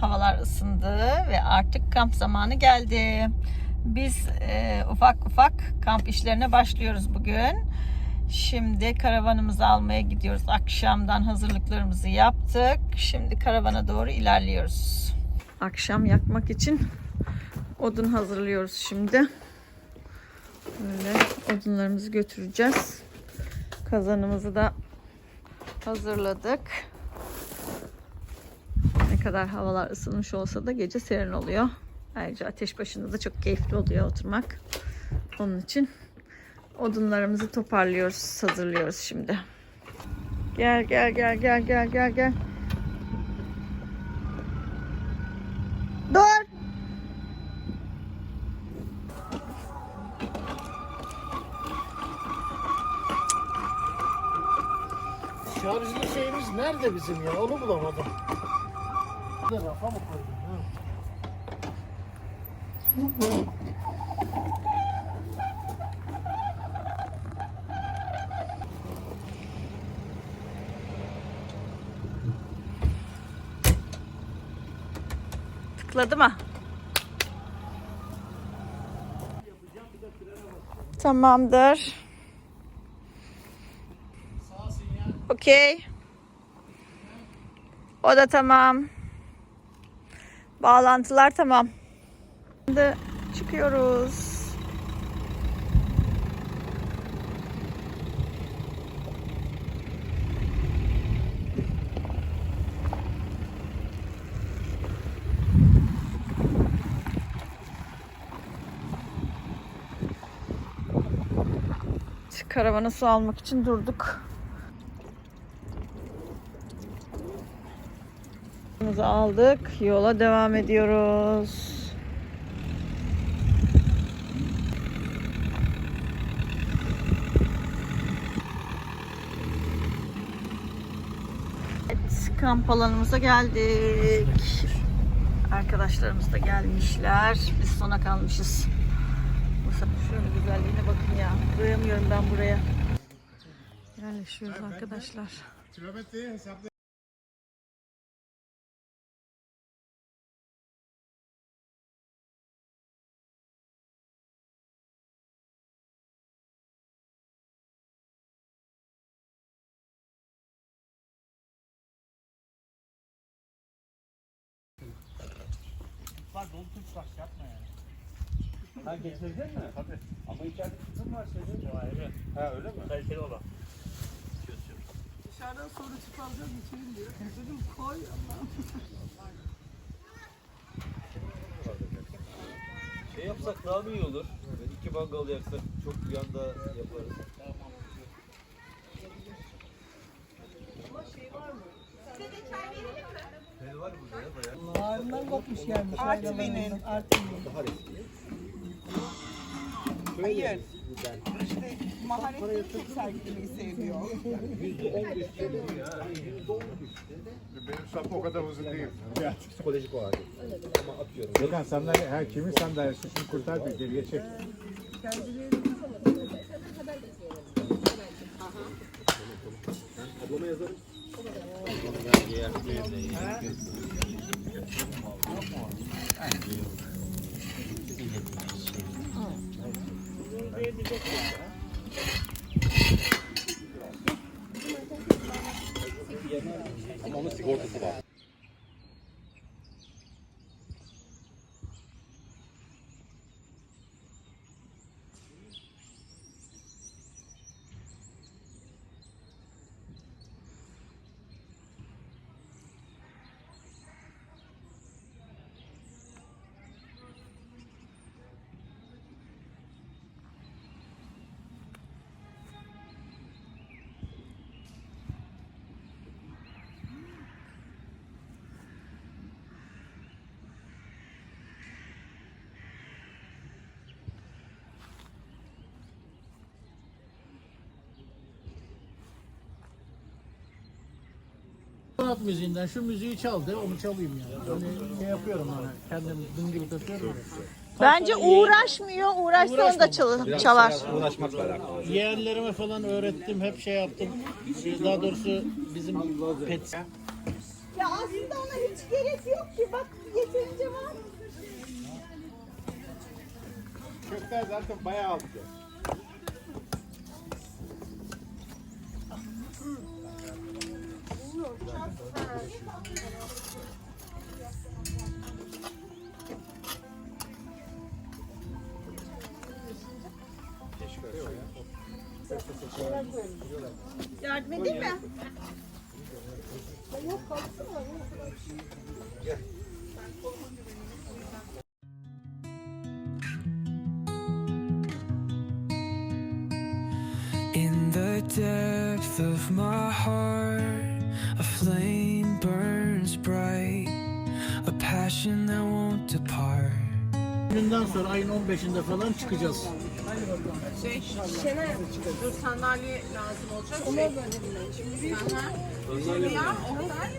Havalar ısındı ve artık kamp zamanı geldi. Biz e, ufak ufak kamp işlerine başlıyoruz bugün. Şimdi karavanımızı almaya gidiyoruz. Akşamdan hazırlıklarımızı yaptık. Şimdi karavana doğru ilerliyoruz. Akşam yakmak için odun hazırlıyoruz şimdi. Böyle odunlarımızı götüreceğiz. Kazanımızı da hazırladık. Kadar havalar ısınmış olsa da gece serin oluyor. Ayrıca ateş başında da çok keyifli oluyor oturmak. Onun için odunlarımızı toparlıyoruz, hazırlıyoruz şimdi. Gel gel gel gel gel gel gel. Dur. Şarjlı şeyimiz nerede bizim ya? Onu bulamadım. Tıkladı mı? Tamamdır. Okey. O da tamam. Bağlantılar tamam. Şimdi çıkıyoruz. Karavana su almak için durduk. Suyumuzu aldık. Yola devam ediyoruz. Evet, kamp alanımıza geldik. Arkadaşlarımız da gelmişler. Biz sona kalmışız. Bu şöyle güzelliğine bakın ya. Doyamıyorum ben buraya. Yerleşiyoruz arkadaşlar. Ha getirdin mi? Tabii. Ama içeride kızım var senin. Ya evet. Ha öyle mi? Kaliteli olan. Dışarıdan sonra çıkaracağız içelim diyor. Dedim koy Allah'ım. Şey yapsak daha mı iyi olur? Böyle iki mangal yaksak çok bir anda yaparız. Şey var mı burada ya bayağı? Ağrından kopmuş gelmiş. Artvin'in. Artvin'in. Hayır. İşte maharetleri çok sergilemeyi seviyor. Benim sapı o kadar uzun değil. Psikolojik o halde. Ama atıyorum. Gökhan sandalye, ha, kimin sandalyesi şunu kurtar bir geriye çek. Ablama yazarım. Onun sigortası var. sanat müziğinden şu müziği çal de onu çalayım yani. Hani şey yapıyorum hani kendim dingil takıyorum. Bence uğraşmıyor. Uğraşsa onu da şey çalar. çalar. Uğraşmakla alakalı. Yeğenlerime falan öğrettim. Hep şey yaptım. Daha doğrusu bizim pet. Ya aslında ona hiç gerek yok ki. Bak yeterince var. Kökler zaten bayağı altı. Yardım edeyim mi? In the depth of my heart, flame burns bright, a passion that won't depart. Günden sonra ayın 15'inde falan çıkacağız. Şey, Şener, dur sandalye lazım olacak. Onu Şimdi bir ya, o kadar.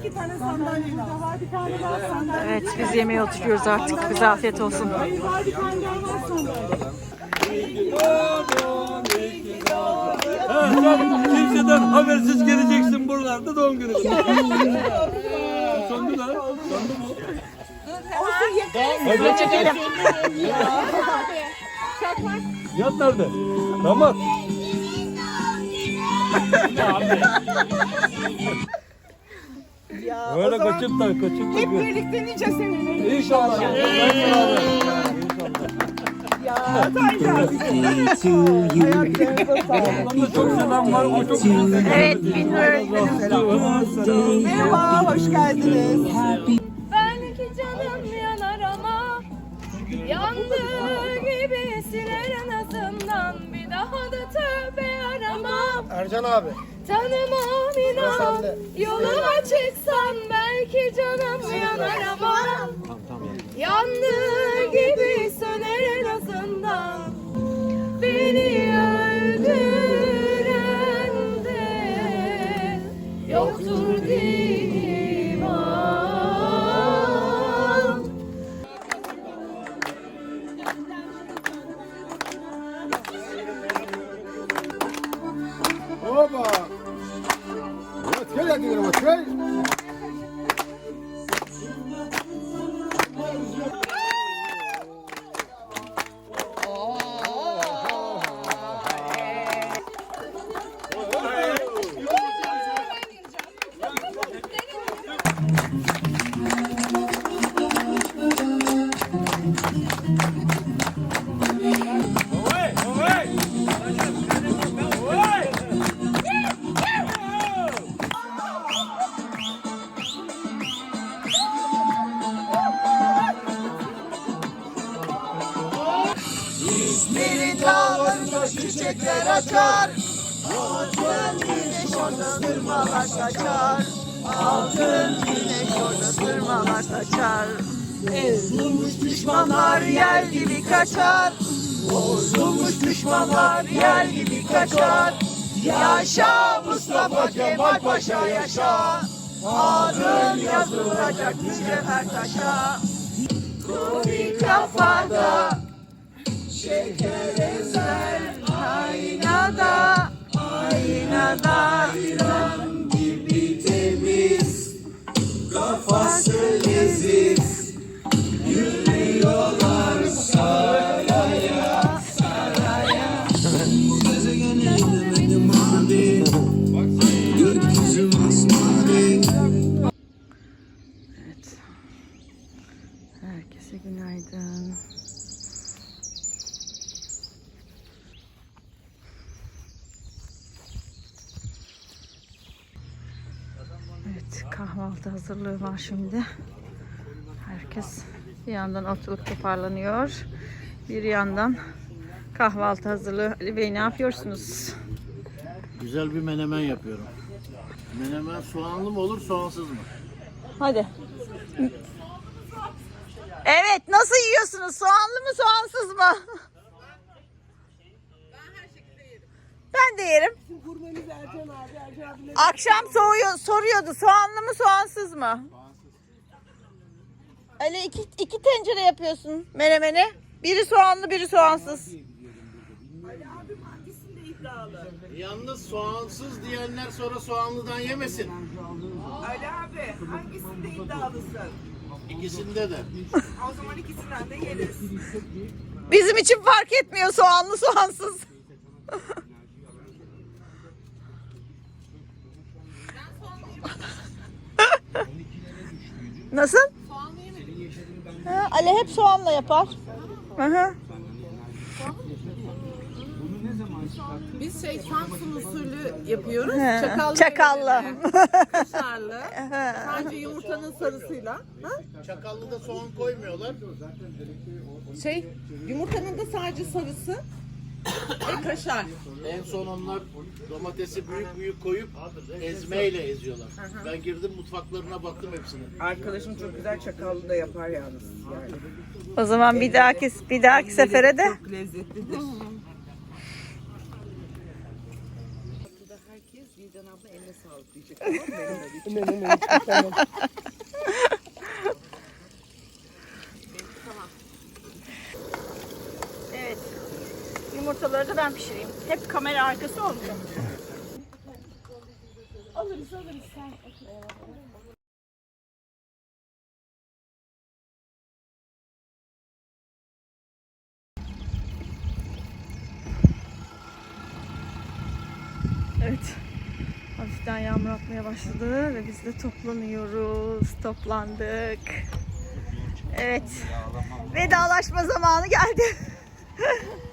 İki tane sandalye daha var, bir tane daha sandalye. Evet biz yemeğe oturuyoruz artık. Bize afiyet olsun. Var bir tane daha var sandalye. Kimseden habersiz geleceksin buralarda doğum günü. Sondu lan. Sondu mu? Size çekelim. Yat nerede? Damat. Ya, Öyle o zaman kaçıp da kaçıp hep da. birlikte nice seneler. İnşallah. Ya, Evet bin öğretmenim. Merhaba, hoş geldiniz. Belki canım yanar ama Yandığı gibi siler en azından Bir daha da tövbe aramam Ercan abi. Tanımam inan Yoluma çıksan belki canım yanar ama Evet, gel hadi gidelim, gel. Orada sırmalar saçar. Altın güneş orada sırmalar saçar. Bozulmuş düşmanlar yel gibi kaçar. Bozulmuş düşmanlar yel gibi kaçar. Yaşa Mustafa Kemal Paşa yaşa. Adın yazılacak mücevher taşa. Kofi kafada. Şeker hazırlığı var şimdi. Herkes bir yandan oturup toparlanıyor. Bir yandan kahvaltı hazırlığı. Ali Bey ne yapıyorsunuz? Güzel bir menemen yapıyorum. Menemen soğanlı mı olur, soğansız mı? Hadi. Evet, nasıl yiyorsunuz? Soğanlı mı, soğansız mı? Ben de yerim. Gurmemiz Ercan abi, Ercan abiyle Akşam soğuyor, soruyordu soğanlı mı, soğansız mı? Ali iki, iki tencere yapıyorsun menemeni. Biri soğanlı, biri soğansız. hangisinde iddialı? Yalnız soğansız diyenler sonra soğanlıdan yemesin. Ali abi hangisinde iddialısın? İkisinde de. O zaman ikisinden de yeriz. Bizim için fark etmiyor soğanlı soğansız. Nasıl? Ha, Ali hep soğanla yapar. Hı hı. Biz şey Samsun usulü yapıyoruz. He, Çakallı. çakallı. Kaşarlı. Sadece yumurtanın sarısıyla. Ha? Çakallı'da soğan koymuyorlar. Şey yumurtanın da sadece sarısı ve kaşar. En son onlar domatesi büyük büyük koyup ezmeyle eziyorlar. Ben girdim mutfaklarına baktım hepsine. Arkadaşım çok güzel çakallı da yapar yalnız. Yani. O zaman bir dahaki bir dahaki sefere de Çok lezzetlidir. Herkes Vildan abla eline sağlık diyecek. Tamam mı? Tamam. Evet. Yumurtaları da ben pişireyim. Hep kamera arkası olmuyor. Evet. Hafiften yağmur atmaya başladı ve biz de toplanıyoruz. Toplandık. Evet. Vedalaşma zamanı geldi.